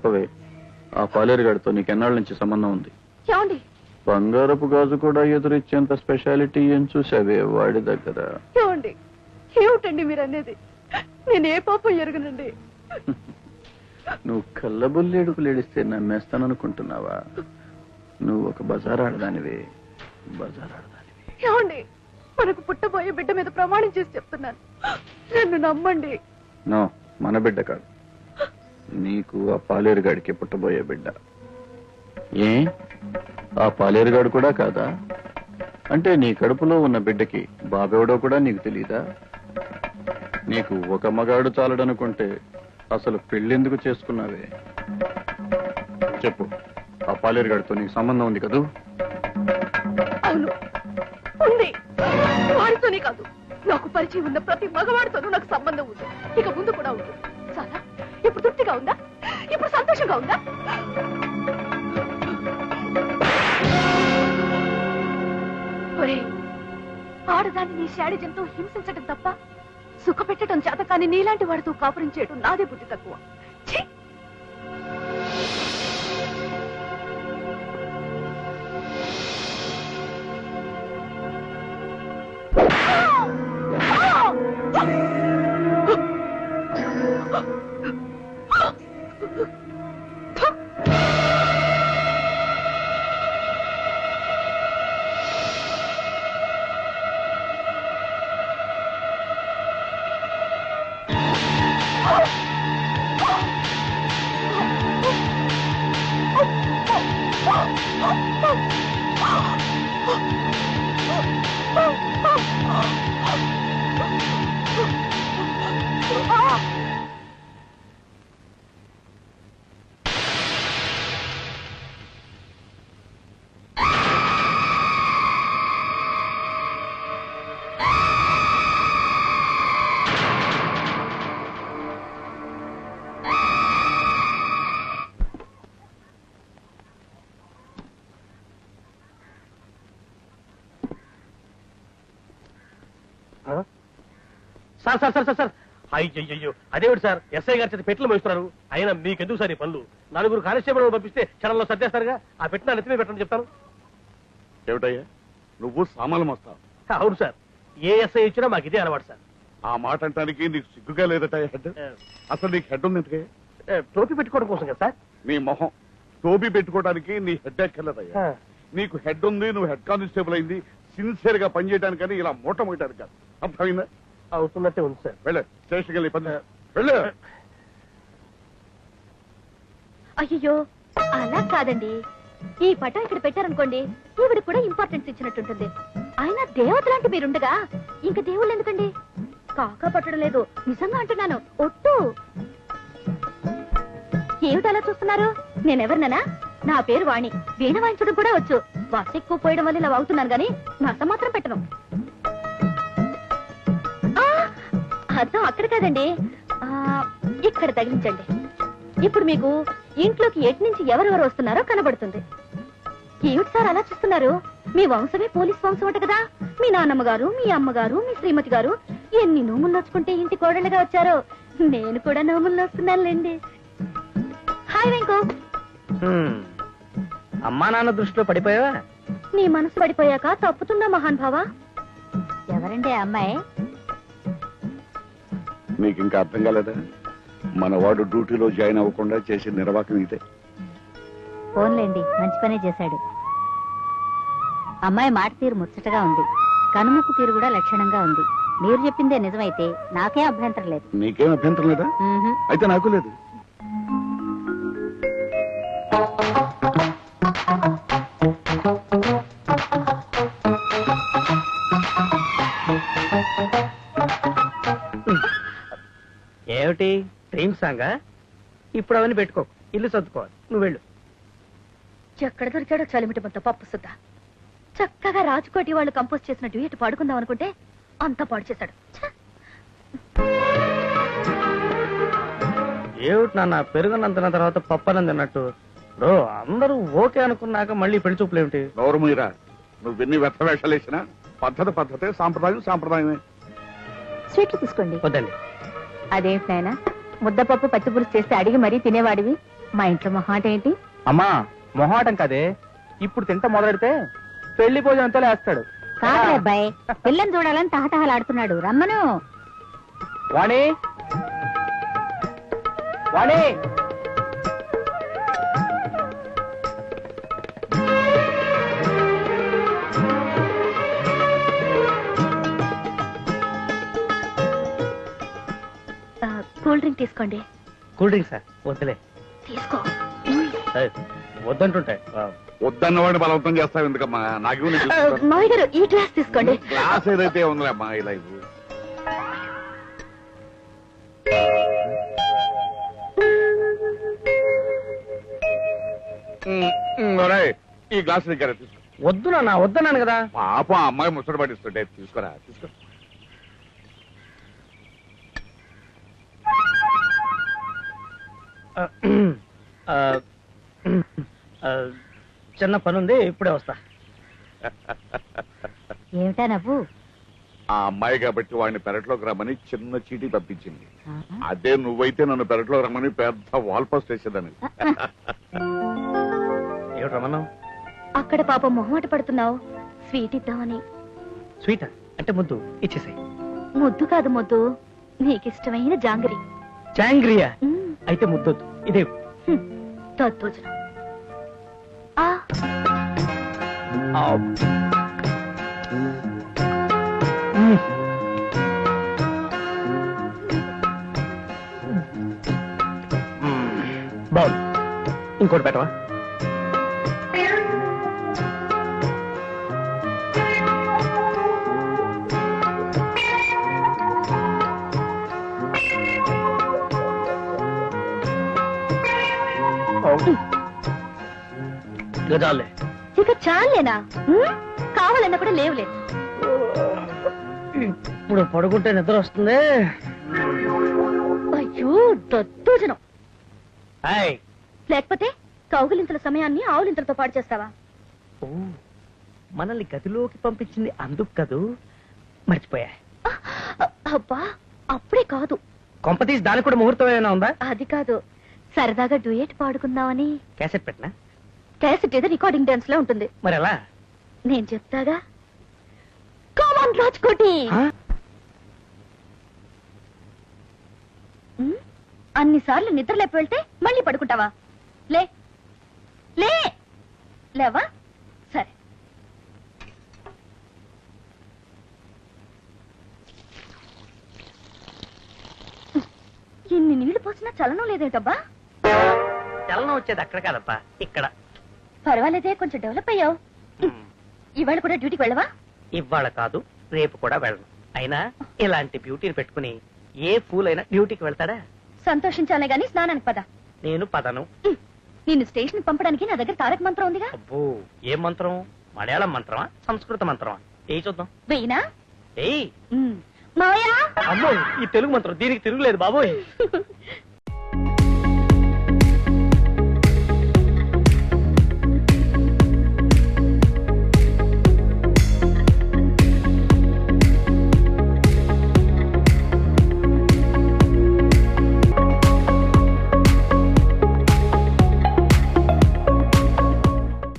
చెప్పవే. ఆ పాలేరుగాడితో నీకెన్నాళ్ళ నుంచి సంబంధం ఉంది? ఏమండి? బంగారపు గాజు కూడా ఎదురిచ్చేంత స్పెషాలిటీ ఏం చూసావే వాడి దగ్గర? ఏమండి? ఏమిటండి మీరు అనేది నేను ఏ పాపం ఎరగనండి? నువ్వు కళ్ళబుల్లేడుకు లేడిస్తే నమ్మేస్తాననుకుంటున్నావా? నువ్వు ఒక బజార్ ఆడదానివే. బజార్ ఆడదానివి. ఏమండి? మనకు పుట్టబోయే బిడ్డ మీద ప్రమాణం చేసి చెప్తున్నాను. నన్ను నమ్మండి. నో మన బిడ్డ కాదు. నీకు ఆ పాలేరుగాడికి పుట్టబోయే బిడ్డ. ఏ? ఆ పాలేరుగాడు కూడా కాదా? అంటే నీ కడుపులో ఉన్న బిడ్డకి బాబెవడో కూడా నీకు తెలీదా? నీకు ఒక మగాడు చాలడనుకుంటే అసలు పెళ్ళెందుకు చేసుకున్నావే? చెప్పు ఆ పాలేరుగాడితో నీకు సంబంధం ఉంది కదూ? అవును ఉంది. కాదు. నాకు పరిచయం ఉన్న ప్రతి మగవాడితోనూ నాకు సంబంధం ఉంది. ఇక ముందు కూడా ఉంది చాలా. ఇప్పుడు తృప్తిగా ఉందా? ఇప్పుడు సంతోషంగా ఉందా? ఆడదాన్ని నీ శాడిజంతో హింసించడం తప్ప సుఖ పెట్టడం చేత కానీ నీలాంటి వాడితో కాపురం చేయడం నాదే బుద్ధి తక్కువ. あっ。sir sir sir sir sir. అయ్యో అదేమిటి సార్? ఎస్ఐ గారి చేత పెట్టెలు మోస్తున్నారు అయినా మీకెందుకు సార్ ఈ పనులు? నలుగురు కానిస్టేబుల్ పంపిస్తే క్షణంలో సర్దేస్తారుగా. ఆ పెట్టిన నెత్తిమే పెట్టండి చెప్తాను. ఏమిటయ్యా? నువ్వు సామాన్లు మోస్తావు. అవును సార్. ఏ ఎస్ఐ ఇచ్చినా మాకు ఇదే అలవాటు సార్. ఆ మాట అంటానికి నీకు సిగ్గుగా లేదట హెడ్? అసలు నీకు హెడ్ ఉంది ఎందుకే ఏ, టోపీ పెట్టుకోవడం కోసం కదా సార్? నీ మొహం. టోపీ పెట్టుకోవడానికి నీ హెడ్ ఎక్కర్లేదయ్యా నీకు హెడ్ ఉంది నువ్వు హెడ్ కానిస్టేబుల్ అయింది. సిన్సియర్గా పనిచేయడానికని ఇలా మూట మోయడానికి కాదు. అర్థమైందా? అవుతున్నట్టే ఉంది సార్. వెళ్ళే స్టేషన్కి వెళ్ళి పని వెళ్ళు. అయ్యో అలా కాదండి. ఈ పటం ఇక్కడ పెట్టారనుకోండి ఈవిడ కూడా ఇంపార్టెన్స్ ఇచ్చినట్టుంటుంది. ఆయన దేవత లాంటి మీరుండగా ఇంక దేవుళ్ళు ఎందుకండి? కాకా పట్టడం లేదు నిజంగా అంటున్నాను ఒట్టు. ఏమిటి అలా చూస్తున్నారు? నేనెవరిననా? నా పేరు వాణి. వీణ వాయించడం కూడా వచ్చు. బస్ ఎక్కువ పోయడం వల్ల ఇలా అవుతున్నాను గాని నస మాత్రం పెట్టను. అర్థం అక్కడ కాదండి. ఆ, ఇక్కడ తగిలించండి. ఇప్పుడు మీకు ఇంట్లోకి ఎటు నుంచి ఎవరెవరు వస్తున్నారో కనబడుతుంది. ఏమిటి సార్ అలా చూస్తున్నారు? మీ వంశమే పోలీస్ వంశం అంట కదా. మీ నాన్నమ్మ గారు మీ అమ్మగారు మీ శ్రీమతి గారు ఎన్ని నోములు నోచుకుంటే ఇంటి కోడలుగా వచ్చారో నేను కూడా నోములు నోస్తున్నానులేండి. హాయ్ వెంకు. అమ్మా నాన్న దృష్టిలో పడిపోయావా? నీ మనసు పడిపోయాక తప్పుతుందా మహాన్ భావా ఎవరండి అమ్మాయి? నీకు ఇంకా అర్థం కాలేదా? మన వాడు డ్యూటీలో జాయిన్ అవ్వకుండా చేసే నిర్వాహకం ఇదే. ఫోన్లేండి మంచి పనే చేశాడు. అమ్మాయి మాట తీరు ముచ్చటగా ఉంది. కనుముక్కు తీరు కూడా లక్షణంగా ఉంది. మీరు చెప్పిందే నిజమైతే నాకే అభ్యంతరం లేదు. నీకేం అభ్యంతరం లేదా? మ్మ్హ్. అయితే నాకు లేదు. సాంగా ఇప్పుడు అవన్నీ పెట్టుకో. ఇల్లు సర్దుకోవాలి. నువ్వు వెళ్ళు. ఎక్కడ దొరికాడో చలిమిటి మొత్తం పప్పు సుద్ద. చక్కగా రాజకోటి వాళ్ళు కంపోజ్ చేసిన డ్యూయట్ పాడుకుందాం అనుకుంటే అంతా పాడు చేశాడు! ఏమిటి నాన్న పెరుగునందున తర్వాత పప్పనం తిన్నట్టు? బ్రో అందరూ ఓకే అనుకున్నాక మళ్ళీ పెళ్ళి చూపులు ఏమిటి? గౌరవమీరా నువ్వెన్ని వ్యర్థ వేషాలు వేసినా పద్ధతి పద్ధతే సాంప్రదాయం సాంప్రదాయమే. స్వీట్లు తీసుకోండి. వద్దండి. అదేంటి నాయన? ముద్దపప్పు పచ్చి పులుసు చేస్తే అడిగి మరీ తినేవాడివి? మా ఇంట్లో మొహాట ఏంటి? అమ్మా మొహాటం కదే. ఇప్పుడు తింట మొదలెడితే పెళ్ళి భోజనంతో లేస్తాడు. కాదు అబ్బాయి పిల్లని చూడాలని తహతహలాడుతున్నాడు. రమ్మను. వాణి? వాణి? కూల్ డ్రింక్ తీసుకోండి. కూల్ డ్రింక్ సార్ వద్దులే. తీసుకో. ఏయ్, వద్దంటుంటే ఆ, వద్దన్నవాడిని బలవంతం చేస్తావు ఎందుకమ్మా? నాకు మావయ్య గారు ఈ గ్లాస్ తీసుకోండి. క్లాస్ ఏదైతే ఉందిలే అమ్మా ఈ లైఫ్. ఈ గ్లాస్ దగ్గర తీసుకో. వద్దు నాన్న వద్దన్నాను కదా. పాప అమ్మాయి ముచ్చట పడిస్తుంటే తీసుకోరా తీసుకో. చిన్న పని ఉంది ఇప్పుడే వస్తా. ఏమిటా నవ్వు? ఆ అమ్మాయి కాబట్టి వాడిని పెరట్లోకి రమ్మని చిన్న చీటీ పంపించింది అదే నువ్వైతే నన్ను పెరట్లోకి రమ్మని పెద్ద వాల్ పోస్ట్ వేసేదాన్ని ఏమిటి రమణం? అక్కడ పాప మొహమాట పడుతున్నావు. స్వీట్ ఇద్దామని. స్వీట్? అంటే ముద్దు. ఇచ్చేసాయి. ముద్దు కాదు ముద్దు. నీకిష్టమైన జాంగరి. చాంగ్రియా మ్మ్. అయితే ముద్దొద్దు. ఇదే. హ్మ్. దద్దోజనం ఆ. బాగుంది. ఇంకోటి పెట్టవా? గజాలే ఇక చాలేనా? హ్మ్? కావాలన్నప్పుడు లేవులే. ఇప్పుడు పడుకుంటే నిద్ర వస్తుంది. అయ్యో దద్దోజనం. లేకపోతే కౌగులింతల సమయాన్ని ఆవులింతలతో పాడు చేస్తావా? మనల్ని గదిలోకి పంపించింది అందుకు కదూ? మర్చిపోయా అబ్బా అప్పుడే కాదు. కొంపతీసి దానికి కూడా ముహూర్తం ఏమైనా ఉందా? అది కాదు సరదాగా డ్యూయేట్ పాడుకుందామని. క్యాసెట్ పెట్టినా? క్యాసెట్ ఏదో రికార్డింగ్ డాన్స్లో ఉంటుంది. మరి ఎలా నేను చెప్తాగా? కామన్ రాజ్కోటి! అన్నిసార్లు నిద్ర లేపి వెళ్తే మళ్ళీ పడుకుంటావా? లే. లే! లేవా? సరే. ఇన్ని నీళ్ళు పోసినా చలనం లేదేటబ్బా చలనం వచ్చేది అక్కడ కాదప్పా ఇక్కడ. పర్వాలేదే కొంచెం డెవలప్ అయ్యావు. ఇవాళ కూడా డ్యూటీకి వెళ్ళవా? ఇవాళ కాదు రేపు కూడా వెళ్ళను. అయినా ఇలాంటి బ్యూటీని పెట్టుకుని ఏ ఫూల్ అయినా డ్యూటీకి వెళ్తాడా? సంతోషించాలే గాని స్నానానికి పద. నేను పదను. నిన్ను స్టేషన్ పంపడానికి నా దగ్గర తారక మంత్రం ఉందిగా? అబ్బో ఏ మంత్రం? మలయాళం మంత్రమా? సంస్కృత మంత్రమా? ఏ చూద్దాం. వెయ్యినా? ఏయ్! ఉమ్, మావయ్య! అమ్మో ఈ తెలుగు మంత్రం దీనికి తిరుగులేదు బాబోయ్.